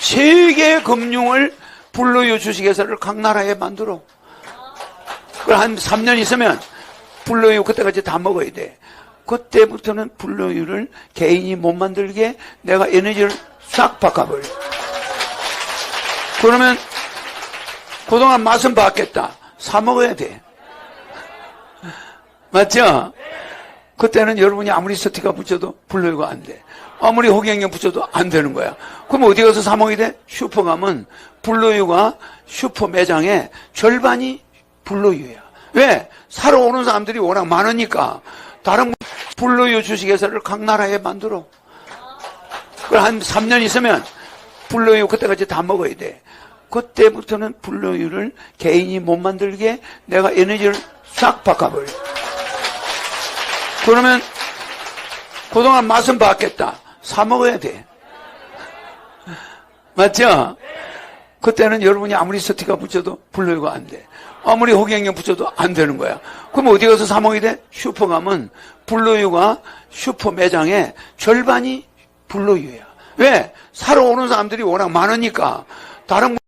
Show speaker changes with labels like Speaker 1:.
Speaker 1: 세계 금융을 불로유 주식회사를 각 나라에 만들어. 그걸 한 3년 있으면 불로유 그때까지 다 먹어야 돼. 그때부터는 불로유를 개인이 못 만들게 내가 에너지를 싹 바꿔버려. 그러면 그동안 맛은 봤겠다. 사 먹어야 돼. 맞죠? 그때는 여러분이 아무리 스티커 붙여도 불로유가 안 돼. 아무리 호갱경 붙여도 안 되는 거야. 그럼 어디 가서 사 먹어야 돼? 슈퍼 가면 불로유가 슈퍼 매장에 절반이 불로유야. 왜? 사러 오는 사람들이 워낙 많으니까 다른 불로유 주식회사를 각 나라에 만들어. 그걸 한 3년 있으면 불로유 그때까지 다 먹어야 돼. 그때부터는 불로유를 개인이 못 만들게 내가 에너지를 싹 바꿔버려. 그러면 그동안 맛은 봤겠다. 사 먹어야 돼. 맞죠? 그때는 여러분이 아무리 스티커 붙여도 불로유가 안 돼. 아무리 호갱경 붙여도 안 되는 거야. 그럼 어디 가서 사 먹어야 돼? 슈퍼 가면 불로유가 슈퍼 매장에 절반이 불로유야. 왜? 사러 오는 사람들이 워낙 많으니까 다른